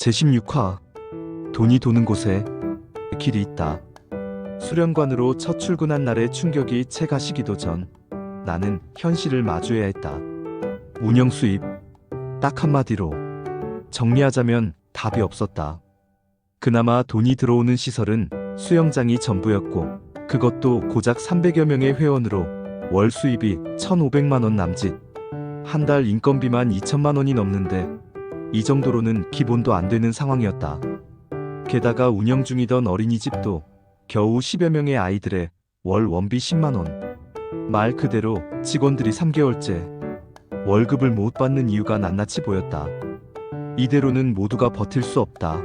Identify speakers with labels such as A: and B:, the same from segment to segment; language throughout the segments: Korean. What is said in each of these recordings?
A: 제16화 돈이 도는 곳에 길이 있다. 수련관으로 첫 출근한 날의 충격이 채 가시기도 전 나는 현실을 마주해야 했다. 운영 수입 딱 한마디로 정리하자면 답이 없었다. 그나마 돈이 들어오는 시설은 수영장이 전부였고 그것도 고작 300여 명의 회원으로 월 수입이 1,500만 원 남짓. 한 달 인건비만 2천만 원이 넘는데 이 정도로는 기본도 안 되는 상황이었다. 게다가 운영 중이던 어린이집도 겨우 10여 명의 아이들의 월 원비 10만 원. 말 그대로 직원들이 3개월째 월급을 못 받는 이유가 낱낱이 보였다. 이대로는 모두가 버틸 수 없다.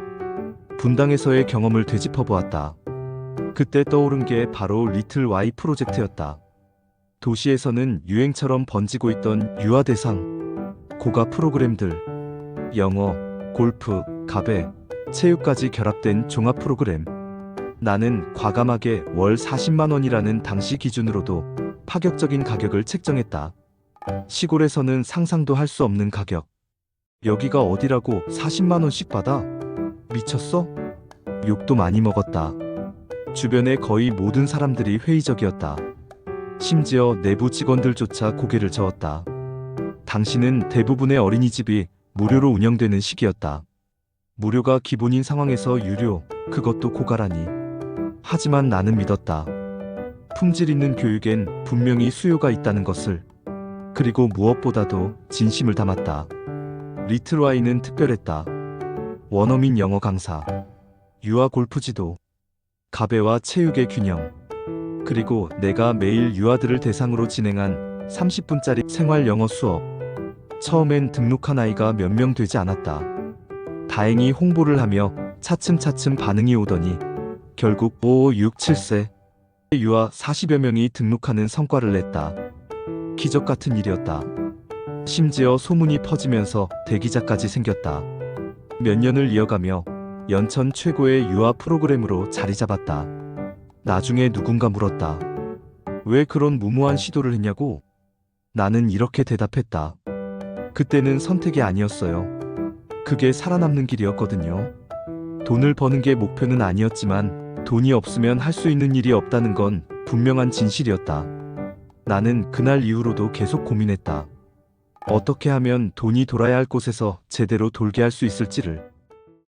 A: 분당에서의 경험을 되짚어 보았다. 그때 떠오른 게 바로 리틀 Y 프로젝트였다. 도시에서는 유행처럼 번지고 있던 유아 대상, 고가 프로그램들, 영어, 골프, 가베, 체육까지 결합된 종합 프로그램. 나는 과감하게 월 40만 원이라는 당시 기준으로도 파격적인 가격을 책정했다. 시골에서는 상상도 할 수 없는 가격. 여기가 어디라고 40만 원씩 받아? 미쳤어? 욕도 많이 먹었다. 주변의 거의 모든 사람들이 회의적이었다. 심지어 내부 직원들조차 고개를 저었다. 당시는 대부분의 어린이집이 무료로 운영되는 시기였다. 무료가 기본인 상황에서 유료, 그것도 고가라니. 하지만 나는 믿었다. 품질 있는 교육엔 분명히 수요가 있다는 것을. 그리고 무엇보다도 진심을 담았다. 리틀 와이는 특별했다. 원어민 영어 강사, 유아 골프 지도, 가베와 체육의 균형, 그리고 내가 매일 유아들을 대상으로 진행한 30분짜리 생활 영어 수업. 처음엔 등록한 아이가 몇 명 되지 않았다. 다행히 홍보를 하며 차츰차츰 반응이 오더니 결국 5, 6, 7세 유아 40여 명이 등록하는 성과를 냈다. 기적 같은 일이었다. 심지어 소문이 퍼지면서 대기자까지 생겼다. 몇 년을 이어가며 연천 최고의 유아 프로그램으로 자리 잡았다. 나중에 누군가 물었다. 왜 그런 무모한 시도를 했냐고? 나는 이렇게 대답했다. 그때는 선택이 아니었어요. 그게 살아남는 길이었거든요. 돈을 버는 게 목표는 아니었지만 돈이 없으면 할 수 있는 일이 없다는 건 분명한 진실이었다. 나는 그날 이후로도 계속 고민했다. 어떻게 하면 돈이 돌아야 할 곳에서 제대로 돌게 할 수 있을지를.